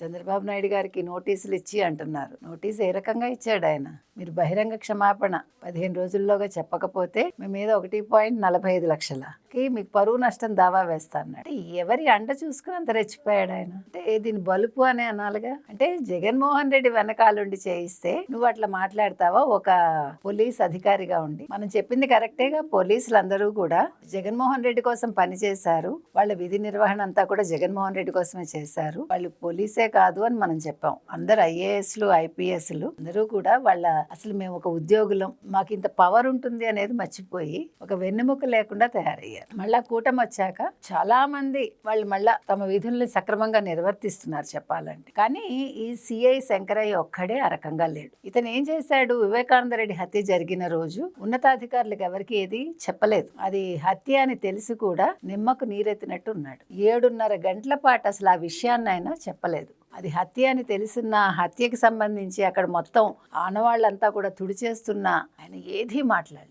చంద్రబాబు నాయుడు గారికి నోటీసులు ఇచ్చి అంటున్నారు. నోటీస్ ఏ రకంగా ఇచ్చాడు ఆయన? మీరు బహిరంగ క్షమాపణ పదిహేను రోజుల్లోగా చెప్పకపోతే మీ మీద ఒకటి పాయింట్ నలభై ఐదు లక్షలకి మీకు పరువు నష్టం దావా వేస్తా అన్నాడు. అంటే ఎవరి అండ చూసుకుని అంత రెచ్చిపోయాడు ఆయన? అంటే దీని బలుపు అనే అనాలిగా? అంటే జగన్మోహన్ రెడ్డి వెనకాలండి చేయిస్తే నువ్వు అట్లా మాట్లాడతావా? ఒక పోలీస్ అధికారిగా ఉండి. మనం చెప్పింది కరెక్టేగా? పోలీసులు అందరూ కూడా జగన్మోహన్ రెడ్డి కోసం పనిచేశారు. వాళ్ళ విధి నిర్వహణ అంతా కూడా జగన్మోహన్ రెడ్డి కోసమే చేశారు. వాళ్ళు పోలీసే కాదు అని మనం చెప్పాం. అందరు ఐఏఎస్లు ఐపీఎస్లు అందరూ కూడా వాళ్ళ అసలు మేము ఒక ఉద్యోగులం మాకు ఇంత పవర్ ఉంటుంది అనేది మర్చిపోయి ఒక వెన్నెముక లేకుండా తయారయ్యారు. మళ్ళా కూటమి వచ్చాక చాలా మంది వాళ్ళు మళ్ళా తమ విధుల్ని సక్రమంగా నిర్వర్తిస్తున్నారు చెప్పాలంటే. కానీ ఈ సిఐ శంకరయ్య ఒక్కడే ఆ రకంగా లేడు. ఇతను ఏం చేశాడు? వివేకానందరెడ్డి హత్య జరిగిన రోజు ఉన్నతాధికారులకు ఎవరికి ఏది చెప్పలేదు. అది హత్య అని తెలిసి కూడా నిమ్మకు నీరెత్తినట్టు ఉన్నాడు. ఏడున్నర గంటల పాటు అసలు ఆ విషయాన్ని ఆయన చెప్పలేదు. అది హత్య అని తెలిసిన హత్యకి సంబంధించి అక్కడ మొత్తం ఆనవాళ్ళంతా కూడా తుడిచేస్తున్నా ఆయన ఏదీ మాట్లాడలేదు.